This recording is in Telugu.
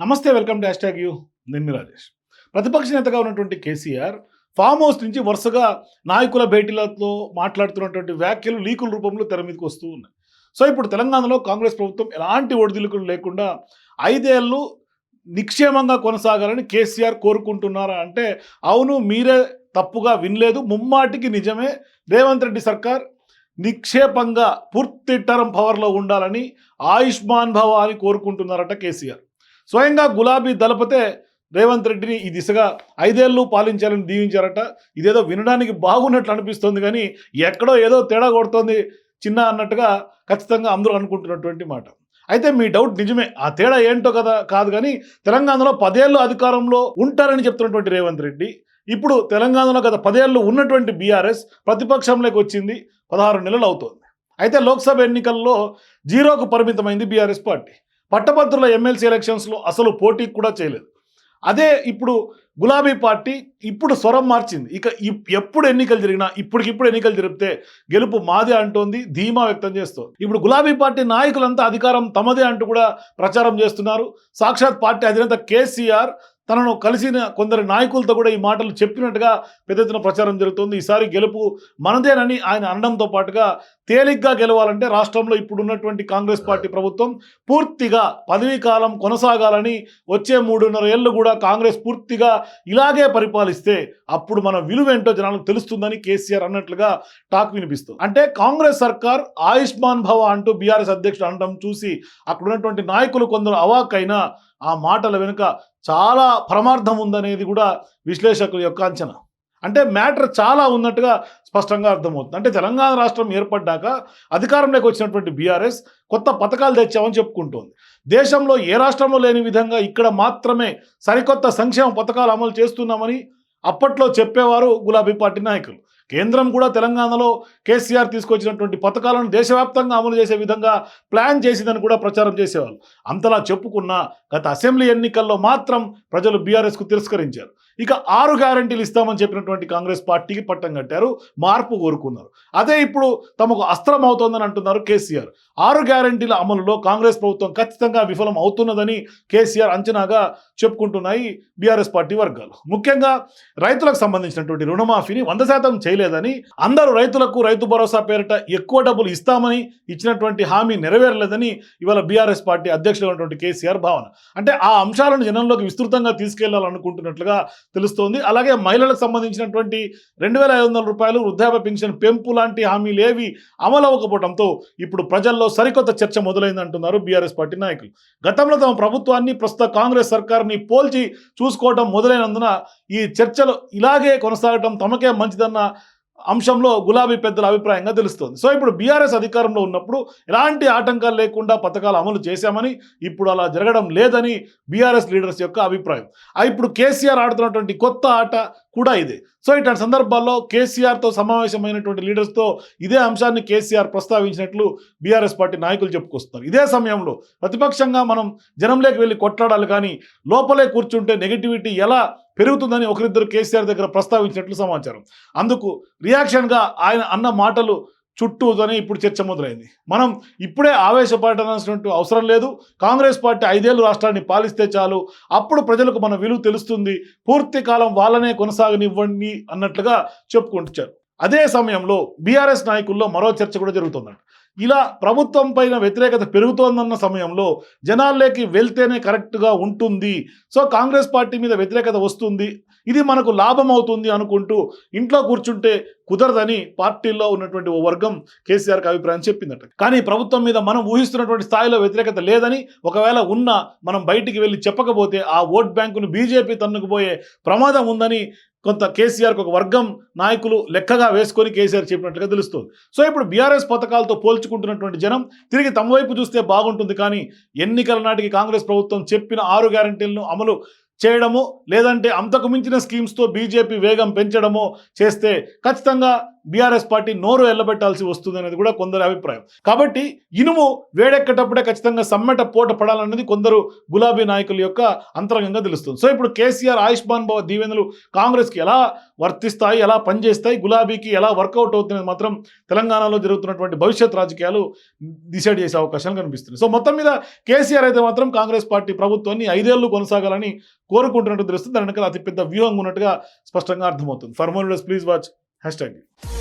నమస్తే వెల్కమ్ టు హ్యాష్ యూ. నేను రాజేష్. ప్రతిపక్ష నేతగా ఉన్నటువంటి కేసీఆర్ ఫామ్ హౌస్ నుంచి వరుసగా నాయకుల భేటీలతో మాట్లాడుతున్నటువంటి వ్యాఖ్యలు లీకుల రూపంలో తెర మీదకి వస్తూ ఉన్నాయి. సో ఇప్పుడు తెలంగాణలో కాంగ్రెస్ ప్రభుత్వం ఎలాంటి ఒడిదుడుకులు లేకుండా ఐదేళ్ళు నిక్షేమంగా కొనసాగాలని కేసీఆర్ కోరుకుంటున్నారా అంటే అవును మీరే తప్పుగా వినలేదు. ముమ్మాటికి నిజమే. రేవంత్ రెడ్డి సర్కార్ నిక్షేపంగా పూర్తి టర్మ్ పవర్లో ఉండాలని ఆయుష్మాన్ భవ అని కోరుకుంటున్నారట కేసీఆర్. స్వయంగా గులాబీ దళపతే రేవంత్ రెడ్డిని ఈ దిశగా ఐదేళ్ళు పాలించాలని దీవించారట. ఇదేదో వినడానికి బాగున్నట్లు అనిపిస్తుంది కానీ ఎక్కడో ఏదో తేడా కొడుతోంది చిన్న అన్నట్టుగా ఖచ్చితంగా అందరూ అనుకుంటున్నటువంటి మాట. అయితే మీ డౌట్ నిజమే. ఆ తేడా ఏంటో కదా కాదు కానీ తెలంగాణలో పదేళ్ళు అధికారంలో ఉంటారని చెప్తున్నటువంటి రేవంత్ రెడ్డి ఇప్పుడు తెలంగాణలో గత పదేళ్ళు ఉన్నటువంటి బీఆర్ఎస్ ప్రతిపక్షంలోకి వచ్చింది పదహారు నెలలు అవుతోంది. అయితే లోక్సభ ఎన్నికల్లో జీరోకు పరిమితమైంది బీఆర్ఎస్ పార్టీ. పట్టభద్రుల ఎమ్మెల్సీ ఎలక్షన్స్లో అసలు పోటీ కూడా చేయలేదు. అదే ఇప్పుడు గులాబీ పార్టీ ఇప్పుడు స్వరం మార్చింది. ఇక ఎప్పుడు ఎన్నికలు జరిగినా ఇప్పటికిప్పుడు ఎన్నికలు జరిపితే గెలుపు మాదే అంటోంది ధీమా వ్యక్తం చేస్తోంది. ఇప్పుడు గులాబీ పార్టీ నాయకులంతా అధికారం తమదే అంటూ కూడా ప్రచారం చేస్తున్నారు. సాక్షాత్ పార్టీ అధినేత కేసీఆర్ తనను కలిసిన కొందరు నాయకులతో కూడా ఈ మాటలు చెప్పినట్టుగా పెద్ద ఎత్తున ప్రచారం జరుగుతోంది. ఈసారి గెలుపు మనదేనని ఆయన అనడంతో పాటుగా తేలిగ్గా గెలవాలంటే రాష్ట్రంలో ఇప్పుడున్నటువంటి కాంగ్రెస్ పార్టీ ప్రభుత్వం పూర్తిగా పదవీ కాలం కొనసాగాలని వచ్చే మూడున్నర ఏళ్ళు కూడా కాంగ్రెస్ పూర్తిగా ఇలాగే పరిపాలిస్తే అప్పుడు మన విలువేంటో జనాలకు తెలుస్తుందని కేసీఆర్ అన్నట్లుగా టాక్ వినిపిస్తుంది. అంటే కాంగ్రెస్ సర్కార్ ఆయుష్మాన్ భవ అంటూ బీఆర్ఎస్ అధ్యక్షుడు అనడం చూసి అక్కడ ఉన్నటువంటి నాయకులు కొందరు అవాక్కైనా ఆ మాటల వెనుక చాలా ప్రమార్థం ఉందనేది కూడా విశ్లేషకుల యొక్క అంచనా. అంటే మ్యాటర్ చాలా ఉన్నట్టుగా స్పష్టంగా అర్థమవుతుంది. అంటే తెలంగాణ రాష్ట్రం ఏర్పడ్డాక అధికారంలోకి వచ్చినటువంటి బీఆర్ఎస్ కొత్త పథకాలు తెచ్చామని చెప్పుకుంటోంది. దేశంలో ఏ రాష్ట్రంలో లేని విధంగా ఇక్కడ మాత్రమే సరికొత్త సంక్షేమ పథకాలు అమలు చేస్తున్నామని అప్పట్లో చెప్పేవారు గులాబీ పార్టీ నాయకులు. కేంద్రం కూడా తెలంగాణలో కేసీఆర్ తీసుకొచ్చినటువంటి పథకాలను దేశవ్యాప్తంగా అమలు చేసే విధంగా ప్లాన్ చేసిందని కూడా ప్రచారం చేసేవాళ్ళు. అంతలా చెప్పుకున్నా గత అసెంబ్లీ ఎన్నికల్లో మాత్రం ప్రజలు బీఆర్ఎస్కు తిరస్కరించారు. ఇక ఆరు గ్యారంటీలు ఇస్తామని చెప్పినటువంటి కాంగ్రెస్ పార్టీకి పట్టం కట్టారు మార్పు కోరుకున్నారు. అదే ఇప్పుడు తమకు అస్త్రం అవుతోందని అంటున్నారు కేసీఆర్. ఆరు గ్యారంటీల అమలులో కాంగ్రెస్ ప్రభుత్వం ఖచ్చితంగా విఫలం అవుతున్నదని కేసీఆర్ అంచనాగా చెప్పుకుంటున్నాయి బీఆర్ఎస్ పార్టీ వర్గాలు. ముఖ్యంగా రైతులకు సంబంధించినటువంటి రుణమాఫీని వంద శాతం చేయలేదని అందరూ రైతులకు రైతు భరోసా పేరిట ఎక్కువ డబ్బులు ఇస్తామని ఇచ్చినటువంటి హామీ నెరవేరలేదని ఇవాళ బీఆర్ఎస్ పార్టీ అధ్యక్షుడు కేసీఆర్ భావన. అంటే ఆ అంశాలను జనంలోకి విస్తృతంగా తీసుకెళ్ళాలనుకుంటున్నట్లుగా తెలుస్తోంది. అలాగే మహిళలకు సంబంధించినటువంటి రెండు వేల ఐదు వందల రూపాయలు వృద్ధాప్య పెన్షన్ పెంపు లాంటి హామీలు ఏవి అమలు అవ్వకపోవడంతో ఇప్పుడు ప్రజల్లో సరికొత్త చర్చ మొదలైంది అంటున్నారు బీఆర్ఎస్ పార్టీ నాయకులు. గతంలో తమ ప్రభుత్వాన్ని ప్రస్తుత కాంగ్రెస్ సర్కార్ని పోల్చి చూసుకోవడం మొదలైనందున ఈ చర్చలు ఇలాగే కొనసాగటం తమకే మంచిదన్న అంశంలో గులాబీ పెద్దల అభిప్రాయంగా తెలుస్తోంది. సో ఇప్పుడు బీఆర్ఎస్ అధికారంలో ఉన్నప్పుడు ఎలాంటి ఆటంకాలు లేకుండా పథకాలు అమలు చేశామని ఇప్పుడు అలా జరగడం లేదని బీఆర్ఎస్ లీడర్స్ యొక్క అభిప్రాయం. ఇప్పుడు కేసీఆర్ ఆడుతున్నటువంటి కొత్త ఆట కూడా ఇదే. సో ఇట్లాంటి సందర్భాల్లో కేసీఆర్తో సమావేశమైనటువంటి లీడర్స్తో ఇదే అంశాన్ని కేసీఆర్ ప్రస్తావించినట్లు బీఆర్ఎస్ పార్టీ నాయకులు చెప్పుకొస్తున్నారు. ఇదే సమయంలో ప్రతిపక్షంగా మనం జనంలోకి వెళ్ళి కొట్లాడాలి కానీ లోపలే కూర్చుంటే నెగిటివిటీ ఎలా పెరుగుతుందని ఒకరిద్దరు కేసీఆర్ దగ్గర ప్రస్తావించినట్లు సమాచారం. అందుకు రియాక్షన్గా ఆయన అన్న మాటలు చుట్టూతోనే ఇప్పుడు చర్చ మొదలైంది. మనం ఇప్పుడే ఆవేశపడాల్సినట్టు అవసరం లేదు. కాంగ్రెస్ పార్టీ ఐదేళ్ళు రాష్ట్రాన్ని పాలిస్తే చాలు. అప్పుడు ప్రజలకు మన విలువ తెలుస్తుంది. పూర్తి కాలం వాళ్ళనే కొనసాగనివ్వండి అన్నట్లుగా చెప్పుకుంటున్నారు. అదే సమయంలో బీఆర్ఎస్ నాయకుల్లో మరో చర్చ కూడా జరుగుతుందంట. ఇలా ప్రభుత్వం పైన వ్యతిరేకత పెరుగుతోందన్న సమయంలో జనాల్లోకి వెళ్తేనే కరెక్ట్గా ఉంటుంది. సో కాంగ్రెస్ పార్టీ మీద వ్యతిరేకత వస్తుంది. ఇది మనకు లాభం అవుతుంది అనుకుంటూ ఇంట్లో కూర్చుంటే కుదరదని పార్టీలో ఉన్నటువంటి ఓ వర్గం కేసీఆర్కి అభిప్రాయం చెప్పిందట. కానీ ప్రభుత్వం మీద మనం ఊహిస్తున్నటువంటి స్థాయిలో వ్యతిరేకత లేదని ఒకవేళ ఉన్నా మనం బయటికి వెళ్ళి చెప్పకపోతే ఆ ఓట్ బ్యాంకును బీజేపీ తన్నుకుపోయే ప్రమాదం ఉందని కొంత కేసీఆర్కి ఒక వర్గం నాయకులు లెక్కగా వేసుకొని కేసీఆర్ చెప్పినట్లుగా తెలుస్తుంది. సో ఇప్పుడు బీఆర్ఎస్ పథకాలతో పోల్చుకుంటున్నటువంటి జనం తిరిగి తమ వైపు చూస్తే బాగుంటుంది. కానీ ఎన్నికల నాటికి కాంగ్రెస్ ప్రభుత్వం చెప్పిన ఆరు గ్యారంటీలను అమలు చేయడము లేదంటే అంతకు మించిన స్కీమ్స్తో బీజేపీ వేగం పెంచడము చేస్తే ఖచ్చితంగా బీఆర్ఎస్ పార్టీ నోరు ఎల్లబెట్టాల్సి వస్తుంది అనేది కూడా కొందరి అభిప్రాయం. కాబట్టి ఇనుము వేడెక్కేటప్పుడే ఖచ్చితంగా సమ్మెట పోట పడాలన్నది కొందరు గులాబీ నాయకుల యొక్క అంతరంగంగా తెలుస్తుంది. సో ఇప్పుడు కేసీఆర్ ఆయుష్మాన్ భవ దీవెనలు కాంగ్రెస్కి ఎలా వర్తిస్తాయి ఎలా పనిచేస్తాయి గులాబీకి ఎలా వర్కౌట్ అవుతుంది మాత్రం తెలంగాణలో జరుగుతున్నటువంటి భవిష్యత్ రాజకీయాలు డిసైడ్ చేసే అవకాశాలు కనిపిస్తున్నాయి. సో మొత్తం మీద కేసీఆర్ అయితే మాత్రం కాంగ్రెస్ పార్టీ ప్రభుత్వాన్ని ఐదేళ్ళు కొనసాగాలని కోరుకుంటున్నట్టు తెలుస్తుంది. దాని వెనకాల అతిపెద్ద వ్యూహంగా ఉన్నట్టుగా స్పష్టంగా అర్థమవుతుంది. For more please watch hashtag